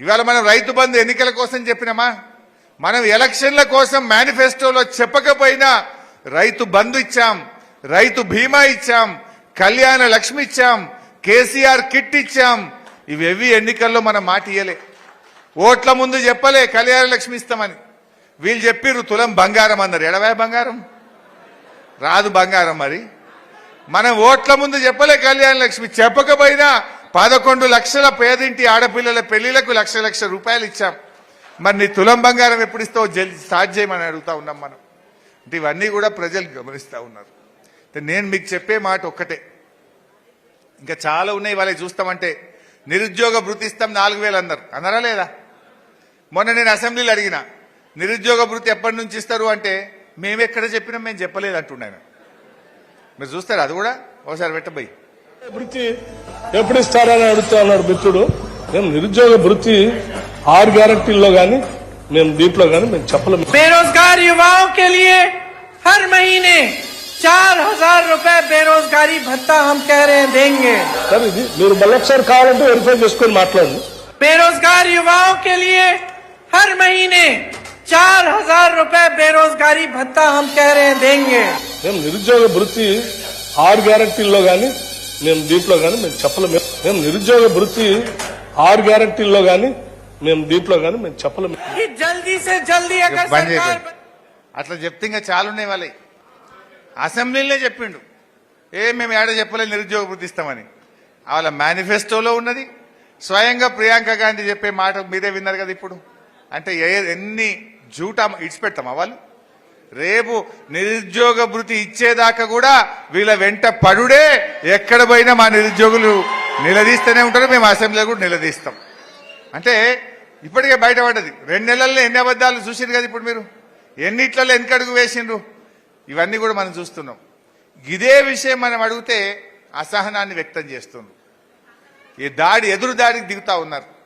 ఇవాళ మనం రైతు బంధు ఎన్నికల కోసం చెప్పినామా? మనం ఎలక్షన్ల కోసం మేనిఫెస్టోలో చెప్పకపోయినా రైతు బంధు ఇచ్చాం రైతు బీమా ఇచ్చాం కళ్యాణ లక్ష్మి ఇచ్చాం కేసీఆర్ కిట్ ఇచ్చాం. ఇవేవి ఎన్నికల్లో మనం మాట ఇయ్యలే. ఓట్ల ముందు చెప్పలే కళ్యాణ లక్ష్మి ఇస్తామని. వీళ్ళు చెప్పిర్రు తులం బంగారం అన్నారు. ఎడవే బంగారం? రాదు బంగారం మరి. మనం ఓట్ల ముందు చెప్పలే కళ్యాణ లక్ష్మి. చెప్పకపోయినా పదకొండు లక్షల పేదింటి ఆడపిల్లల పెళ్ళిలకు లక్ష లక్ష రూపాయలు ఇచ్చాం. మరి నీ తులం బంగారం ఎప్పుడు ఇస్తావో? జల్ స్టార్ట్ చేయమని అడుగుతా ఉన్నాం మనం. అంటే ఇవన్నీ కూడా ప్రజలు గమనిస్తూ ఉన్నారు. నేను మీకు చెప్పే మాట ఒక్కటే. ఇంకా చాలా ఉన్నాయి వాళ్ళకి చూస్తామంటే. నిరుద్యోగ భృతి ఇస్తాం నాలుగు వేలు అన్నారు అన్నారా లేదా? మొన్న నేను అసెంబ్లీలో అడిగిన. నిరుద్యోగ భృతి ఎప్పటి నుంచి ఇస్తారు అంటే మేము ఎక్కడ చెప్పినా మేము చెప్పలేదు అంటున్నాను మీరు చూస్తారు అది కూడా? ఒకసారి పెట్టబోయి వృత్తి ఎప్పుడు ఇస్తారని అడుగుతా ఉన్నాడు మిత్రుడు మేము నిరుద్యోగ వృత్తి ఆరు గ్యారంటీల్లో గాని మేము దీంట్లో గాని మేము చెప్పలేము बेरोजगार युवाओं के लिए हर महीने चार हजार रूपए बेरोजगारी भत्ता हम कह रहे हैं देंगे సార్ ఇది మీరు మళ్ళొకసారి కావాలంటే వెరిఫై చేసుకొని మాట్లాడండి बेरोजगार युवाओं के लिए हर महीने चार हजार रूपए बेरोजगारी भत्ता हम कह रहे हैं देंगे మేము నిరుద్యోగ వృత్తి ఆరు గ్యారంటీల్లో గాని మేము దీంట్లో కానీ మేము చెప్పలేము. మేము నిరుద్యోగ వృత్తి ఆరు గ్యారంటీల్లో కానీ మేము దీంట్లో కానీ మేము చెప్పలేము. జల్దీ అట్లా చెప్తే ఇంకా చాలున్నాయి వాళ్ళ. అసెంబ్లీలే చెప్పిండు. ఏ మేము ఏడ చెప్పలేదు నిరుద్యోగ వృత్తి ఇస్తామని. వాళ్ళ మేనిఫెస్టోలో ఉన్నది. స్వయంగా ప్రియాంక గాంధీ చెప్పే మాట మీరే విన్నారు కదా ఇప్పుడు. అంటే ఎన్ని జూటా ఇడిచిపెడతామా వాళ్ళు? రేపు నిరుద్యోగ భృతి ఇచ్చేదాకా కూడా వీళ్ళ వెంట పడుడే. ఎక్కడ పోయినా మా నిరుద్యోగులు నిలదీస్తూనే ఉంటారు మేము అసెంబ్లీలో కూడా నిలదీస్తాం. అంటే ఇప్పటికే బయటపడ్డది. రెండు నెలల్లో ఎన్ని అబద్ధాలు చూసిండ్రు కదా ఇప్పుడు మీరు? ఎన్నిట్లలో ఎన్నికడుగు వేసిండ్రు? ఇవన్నీ కూడా మనం చూస్తున్నాం. ఇదే విషయం మనం అడిగితే అసహనాన్ని వ్యక్తం చేస్తుండ్రు. ఈ దాడి ఎదురు దాడికి దిగుతా ఉన్నారు.